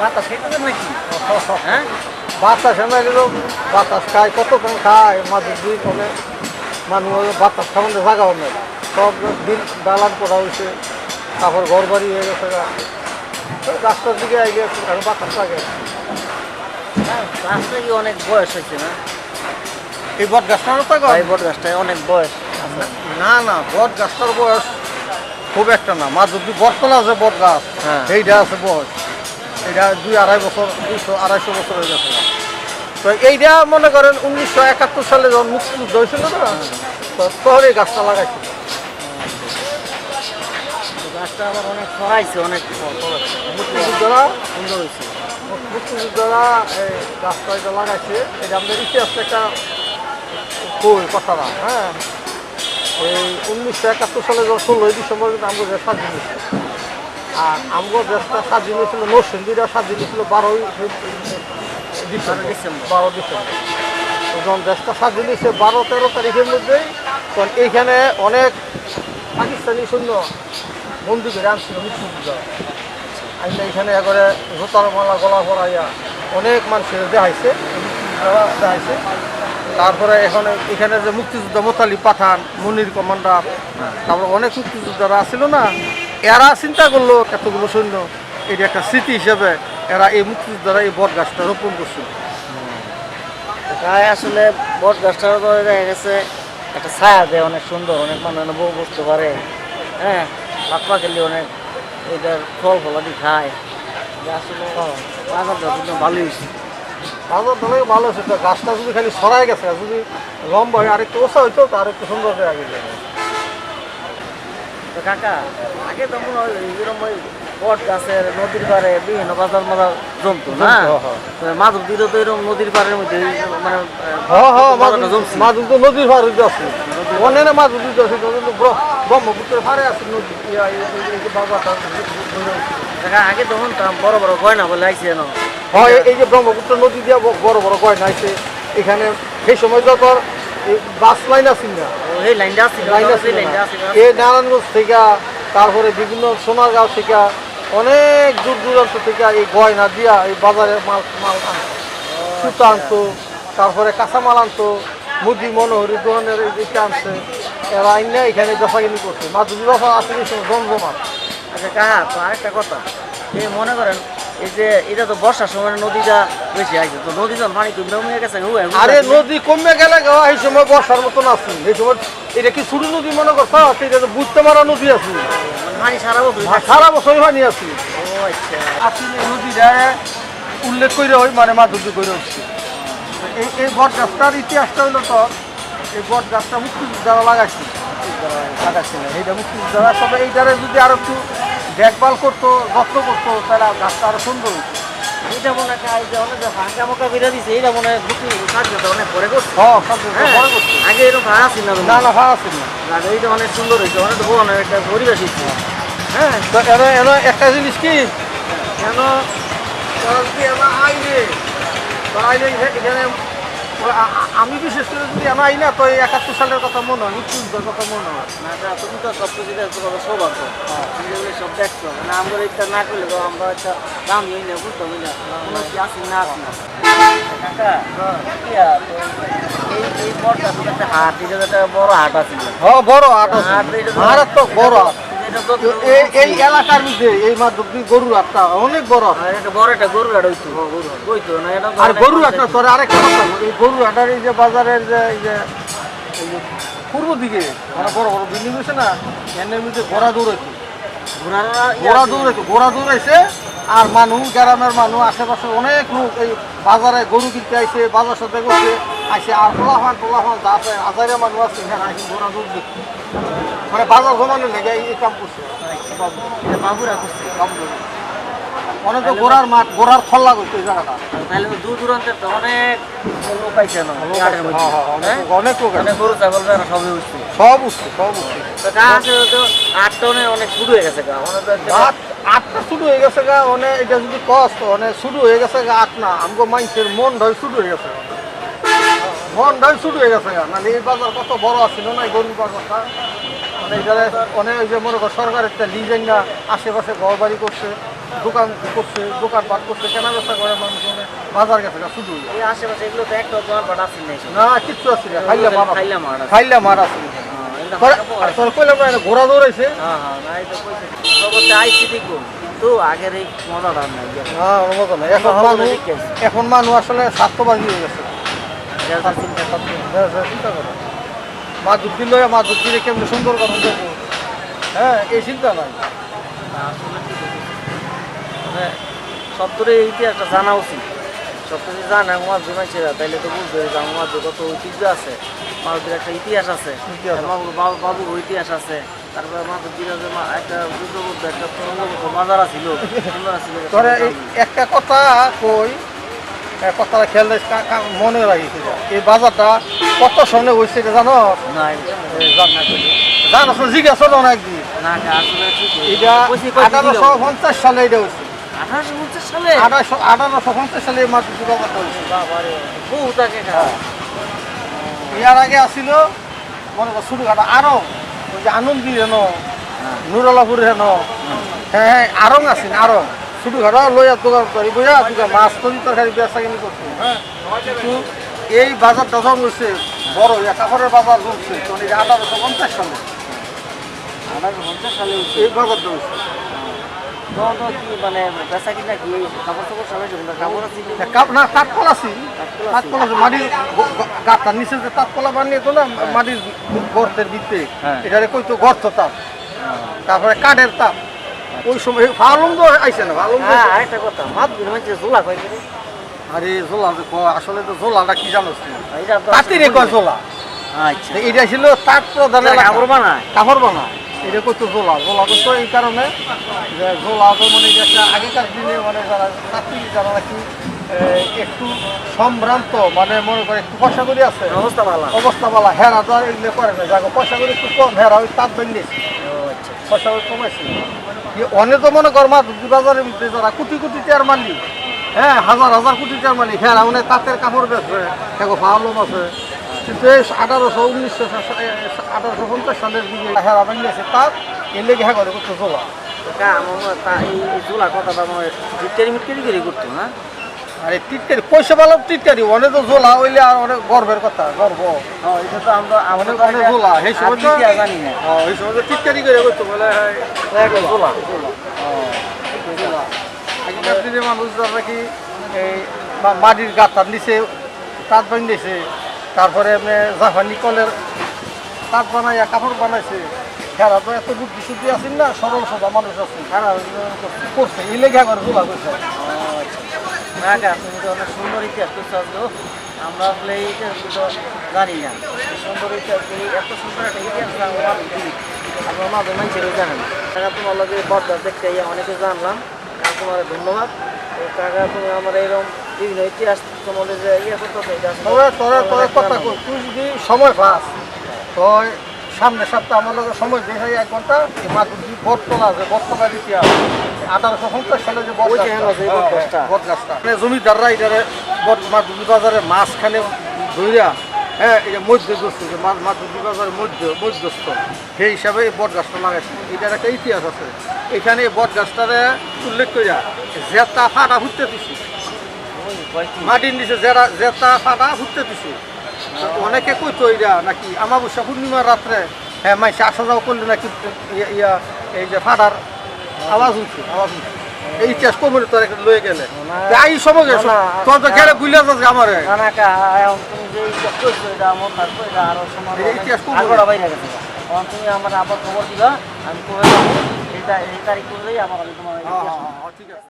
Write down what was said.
বাতাস? খেতে নাকি? হ্যাঁ? বাতাস এনে গেল বাতাস খায় কতক্ষণ খায়? মাঝে দুই ফলে মানুষ বাতাস খাওয়ানোর জায়গাও নেই সব দিন দালান করা হয়েছে তারপর ঘর বাড়ি হয়ে গেছে রাস্তার দিকে আগে আর বাতাস লাগে। গাছটা কি অনেক বয়স হয়েছে না? এই বট গাছটারও তো এই বট গাছটায় অনেক বয়স। না না বট গাছটার বয়স খুব একটা না। মা যদি বটতলা আছে বট গাছ হ্যাঁ। সেইটা আছে বয়স। এটা দুই আড়াই বছর দুইশো আড়াইশো বছর হয়ে গেছে। তো এইটা মনে করেন উনিশশো একাত্তর সালে যখন মুক্তিযুদ্ধ হয়েছিল না তো তখন এই গাছটা লাগাইছিল গাছটা আবার অনেক ছড়াইছে অনেক সুন্দর হয়েছে। মুক্তিযুদ্ধরা গাছটা এটা লাগাইছে এটা আমাদের ইতিহাসে একটা কই কথাটা হ্যাঁ? এই উনিশশো একাত্তর সালে যখন ষোলোই ডিসেম্বর কিন্তু দেশ স্বাধীন হয়েছিল আর আমাদের দেশটা স্বাধীন হয়েছিল নরসিংদীরা স্বাধীন হয়েছিল বারোই ডিসেম্বর। বারো ডিসেম্বর। তো যখন দেশটা স্বাধীন হয়েছে বারো তেরো তারিখের মধ্যেই তখন এইখানে অনেক পাকিস্তানি সৈন্য বন্দী করে আনছিল মুক্তিযুদ্ধ। এখানে একবারে জোতার মালা গলা পরাইয়া অনেক মানুষের দেখাইছে দেখাইছে। তারপরে এখানে এখানে যে মুক্তিযোদ্ধা মোতালি পাঠান, মনির কমান্ডার, তারপরে অনেক মুক্তিযোদ্ধারা আসছিল না, এরা চিন্তা করল এতগুলো সৈন্য, এটা একটা স্মৃতি হিসেবে এরা এই মুক্তিযোদ্ধারা এই বট গাছটা রোপণ করছিল গায়ে আসলে বট গাছটারও দেখা গেছে একটা ছায়া দেয়, অনেক সুন্দর, অনেক মানুষ বসতে পারে হ্যাঁ পাকেলি অনেক এটার ফল ফলাদি খায়। আসলে বাজারটা কিন্তু ভালোই হয়েছে। বাজার দলে ভালো হয়েছে গাছটা যদি খালি সরাই গেছে যদি লম্বা হয় আরেকটু ওষা হইতো তো আরেকটু সুন্দর হয়ে আগে কাকা আগে তো মনে হয় এরকম বট গাছের নদীর পাড়ে বিভিন্ন বাজার মাজার জমতো না? হ্যাঁ। মাধব দিলে তো এরকম নদীর পাড়ের মধ্যে মানে মাদুর তো নদীর হইতে আছে। অনেক মাদুর দিতে আছে ব্রহ্মপুত্রের ভারে আছে নদী। কাকা আগে তখন বড় বড় গয়না বলে আইছে না হয় এই যে ব্রহ্মপুত্র নদী দিয়ে বড় বড় গয়না আছে এখানে সেই সময় তো তোর বাস লাইন আছে না এই লাইনটা আছে লাইন আছে লাইনটা আছে এই নারায়ণগঞ্জ থেকে তারপরে বিভিন্ন সোনারগাঁও থেকে অনেক দূর দূরান্ত থেকে এই গয়না দিয়া এই বাজারে মাল মাল আনতো সুতা আনতো তারপরে কাঁচামাল আনতো মুদি মনোহরি দোকানের এইটা আনছে। এরা আইনা এখানে বেচাকিনি করছে। মাদুরি বাসা আসলে জমজমা আচ্ছা কাহা তো আরেকটা কথা। এই মনে করেন এই যে এটা তো বর্ষার সময় নদীটা বেশি আইছে তো নদী যখন পানি কমে গেছে আরে নদী কমে গেলে এই সময় বর্ষার মতন আসুন এই সময় এটা কি ছোট নদী মনে করছ? এটা তো বুঝতে পারা নদী আছে। সারা বছর থাকে। সারা বছরই পানি আছে। আচ্ছা। আসলে নদীটা উল্লেখ করে হয় মানে মাধুর্য করে হচ্ছে এই এই বট গাছটার ইতিহাসটা হলো তো এই বট গাছটা মুক্তিযোদ্ধারা লাগাইছে। লাগাইছিল এইটা মুক্তিযোদ্ধারা তবে এইটারে যদি আরও একটু দেখভাল করতো যত্ন করতো তাহলে গাছটা আরও সুন্দর হতো এটা মনে হয় যে অনেক ফাঁকা মোকা বেরো দিছে এটা মনে হয় বুকি কার্যটা অনেক পরে করছে। হ্যাঁ সব হ্যাঁ, বড় আগে এরকম ভাড়া ছিল না। না না ভাড়া আছে না। না এইটা অনেক সুন্দর হয়েছে অনেক ভুবন একটা পরিবেশ হয়েছে। হ্যাঁ। তো এর এর একটা জিনিস কি? কেন তো আইনে এখা- এখানে আমি বিশেষ করে যদি আই না তো একাত্তর সালের কথা মনে হয় মুক্তিযুদ্ধের কথা মনে হয়। না তুমি তো সব কিছু দেখছ কত সৌভাগ্য। তুমি সব দেখছ। মানে আমরা এটা না করলে তো আমরা একটা দাম নিই না বুঝতে পারি না। কোনো কি আসি না আসি না কাকা এই এই বড়টা একটা হাট এটা একটা বড় হাট আছে। হ্যাঁ বড় হাট আছে। মারাত্মক বড় হাট। এই এলাকার মধ্যে এই মাধ্যমে গরুর হাটটা অনেক বড়। একটা বড় একটা গরুর হাট হইতো হইতো না এটা আর গরুর হাটটা তোর আরেকটা এই গরুর হাটার এই যে বাজারের যে এই যে পূর্ব দিকে মানে বড় বড় বিল্ডিং হয়েছে না এনের মধ্যে ঘোড়া দৌড়াইতো। ঘোড়া। দৌড়াইতো ঘোড়া দৌড়াইছে আর মানুষ গ্রামের মানুষ আশেপাশে অনেক লোক এই বাজারে গরু কিনতে আইছে বাজার সাথে করছে আইসে আর পোলাফান পোলাফান যা আছে হাজারে মানুষ আছে ঘোড়া দৌড় দেখছে মানে বাজার জমানো লেগে এই কাম করছে। বাবুরা করছে। অনেক তো ঘোড়ার মাঠ ঘোড়ার খল্লা করছে এই জায়গাটা। তাহলে দূর দূরান্তের তো অনেক লোক পাইছে না মধ্যে। হ্যাঁ, হ্যাঁ, অনেক- হ্যাঁ? অনেক লোক অনেক গরু ছাগল সবই উঠছে। সব উঠছে সব উঠছে। তো গা আছে তো আট টনে অনেক শুরু হয়ে গেছে অনেক আটটা শুরু হয়ে গেছে গা এটা যদি কষ্ট মানে শুরু হয়ে গেছে গা আট না আমগো মানুষের মন ধরে শুরু হয়ে গেছে মন ধরে শুরু হয়ে গেছে গা মানে এই বাজার কত বড় আছিল না এই গরু বাজারটা? এখানে অনেক যে মনে কর সরকার একটা লিজেন না আশেপাশে ঘর বাড়ি করছে দোকান করছে দোকান পাট করছে কেনা বেচা করে মানুষ মানে বাজার গেছে শুধু। এই আশেপাশে এগুলো তো একটা না কিচ্ছু আছে খাইলে মারা আছে। ঘোরা দৌড়াইছে। তো আগের এই মজাটা নাই। এখন মানুষ। এখন মানুষ আসলে স্বাস্থ্যবাদী হয়ে গেছে। চিন্তা করো। মা দুধ দিলে মা দুধ দিলে কেমন সুন্দর কথা দেবো হ্যাঁ এই চিন্তা নাই। আসলে ঠিক আছে। মানে সত্তরে এই ইতিহাসটা জানা উচিত। সত্তর যদি জানে আমার মানুষেরা তাইলে তো বুঝবে যে আমার যে কত ঐতিহ্য আছে। মারুতির একটা ইতিহাস আছে। বাবুর ইতিহাস আছে। তারপরে মারুতির বিরাজের মা- একটা যুদ্ধবদ্ধ একটা মাজার ছিল সুন্দর ছিল তোরে একটা কথা কই কথাটা খেয়াল মনে রাখিস এই বাজারটা কত সামনে হয়েছে এটা জানো? জান। জানো জিজ্ঞাসা না একদিন। আসলে এটা আঠারোশো পঞ্চাশ সালে এটা হয়েছে আঠারোশো পঞ্চাশ সালে? এই তাকে খাওয়া ইয়ার আগে আসিল মনে কর ছোটখাটো আরও ওই যে আনন্দি হেন হ্যাঁ। নুরলাপুর হেন। হ্যাঁ হ্যাঁ আরং আছিল আরং। ছোটখাটো লইয়া দোকান করি দোকান মাছ তরি তরকারি বেচা কিনি করছে হ্যাঁ। কিন্তু এই বাজারটা যখন হয়েছে বড় কাপড়ের বাজার তখন এই আঠারোশো পঞ্চাশ সালে। আঠারোশো পঞ্চাশ সালে হচ্ছে এই বাজারটা হয়েছে তখন মানে মাটির গ- গ- নিচে যে কাঠকলা বানিয়ে তো মাটির গর্তের হ্যাঁ। কইতো গর্ত তাপ তারপরে কাঠের তাপ ওই সময় ভালন্দ আইসে না ভালন্দ হ্যাঁ আরেকটা কথা জোলা আরে জোলা আসলে তো জোলাটা কি জানোস তুই? এইটা তো কয় জোলা? আচ্ছা। এটা ছিল তাঁত প্রধান কাপড় বানায়? কাপড় বানা এটা কইতো জোলা? জোলা কইতো এই কারণে যে জোলা তো মানে একটা আগেকার দিনে মানে যারা তাঁতি যারা নাকি একটু সম্ভ্রান্ত মানে মনে করে একটু পয়সা করি আছে। অবস্থা ভালো। অবস্থা হেরা তো এগুলো করে না। যাকে পয়সা করে একটু কম। হেরা ওই তাঁত বেঁধেছে আচ্ছা। পয়সা করে কমাইছে অনেক তো মনে কর মা দুধ বাজারের মধ্যে যারা কোটি কোটি টিয়ার মালিক হ্যাঁ হাজার হাজার কোটি টিয়ার মালিক। হ্যাঁ অনেক তাঁতের কাপড় বেচবে। দেখো ভালো আছে। কিন্তু এই আঠারোশো উনিশশো আঠারোশো পঞ্চাশ সালের দিকে হেরা বেঁধেছে তাঁত এর লেগে হ্যাঁ করে করতে এই এই জোলা কথাটা আমার জিটকারি মিটকারি করে করতো হ্যাঁ আর এই টিটকারি পয়সা পালো টিটকারি অনেক তো জোলা হইলে আর অনেক গর্বের কথা গর্ব। হ্যাঁ এটা তো আমরা আমাদের অনেক জোলা সময় তো জানি না। হ্যাঁ, ওই সময় টিটকারি করে করতো বলে হ্যাঁ, জোলা। আগেকার দিনে মানুষ এই মাটির গাঁথার নিচে তাঁত বানিয়েছে তারপরে এমনি জাপানি কলের তাঁত বানাইয়া কাপড় বানাইছে। খেলা তো এত বুদ্ধি শুদ্ধি আছেন না, সরল সোজা মানুষ আছে খারাপ করছে, এই লেগে একবার জোলা করছে ইতিহাস আমরা আসলে এই ইতিহাসগুলো তো জানি না। সুন্দর ইতিহাস এত সুন্দর একটা ইতিহাস আমরা মাঝে মানুষেরও জানেন তোমার লগে বর্দা দেখতে অনেকে জানলাম। তোমার ধন্যবাদ। কাকা তুমি আমার এরকম বিভিন্ন ইতিহাস সম্বন্ধে যে ইয়ে করতে কথা। তুই যদি সময় পাস তো সামনে সপ্তাহ আমার লোকের সময় দিয়ে হয় এক ঘণ্টা। এই মাদুর যে বটতলা আছে বটতলার ইতিহাস। আঠারোশো পঞ্চাশ সালে যে বট যে হেন আছে, এই বট গাছটা। বট গাছটা মানে জমিদাররা এটারে বট বাজারে মাঝখানে ধইরা হ্যাঁ এটা মধ্যস্থ যে মাদুর বাজারের মধ্য মধ্যস্থ। সেই হিসাবে এই বট গাছটা লাগাইছে। এটার একটা ইতিহাস আছে। এখানে বট গাছটারে উল্লেখ করিয়া জেতা ফাটা ফুটতে দিছি। মাটির নিচে জেরা জেতা ফাটা ফুটতে দিছে। অনেকে কইতো এটা নাকি আমাবস্যা পূর্ণিমার রাত্রে হ্যাঁ মাইসে আসা যাওয়া করলে নাকি ইয়া- এই যে ফাটার আওয়াজ উঠছে আওয়াজ উঠছে এই ইতিহাস তোর লয়ে গেলে। সময় গেছো? তোর তো। গেলে আমারে। ইতিহাস বাইরে গেছে। তুমি আমার আবার খবর দিবা আমি এই তারিখ করলেই আমার আমি তোমার হ্যাঁ হ্যাঁ হ্যাঁ ঠিক আছে।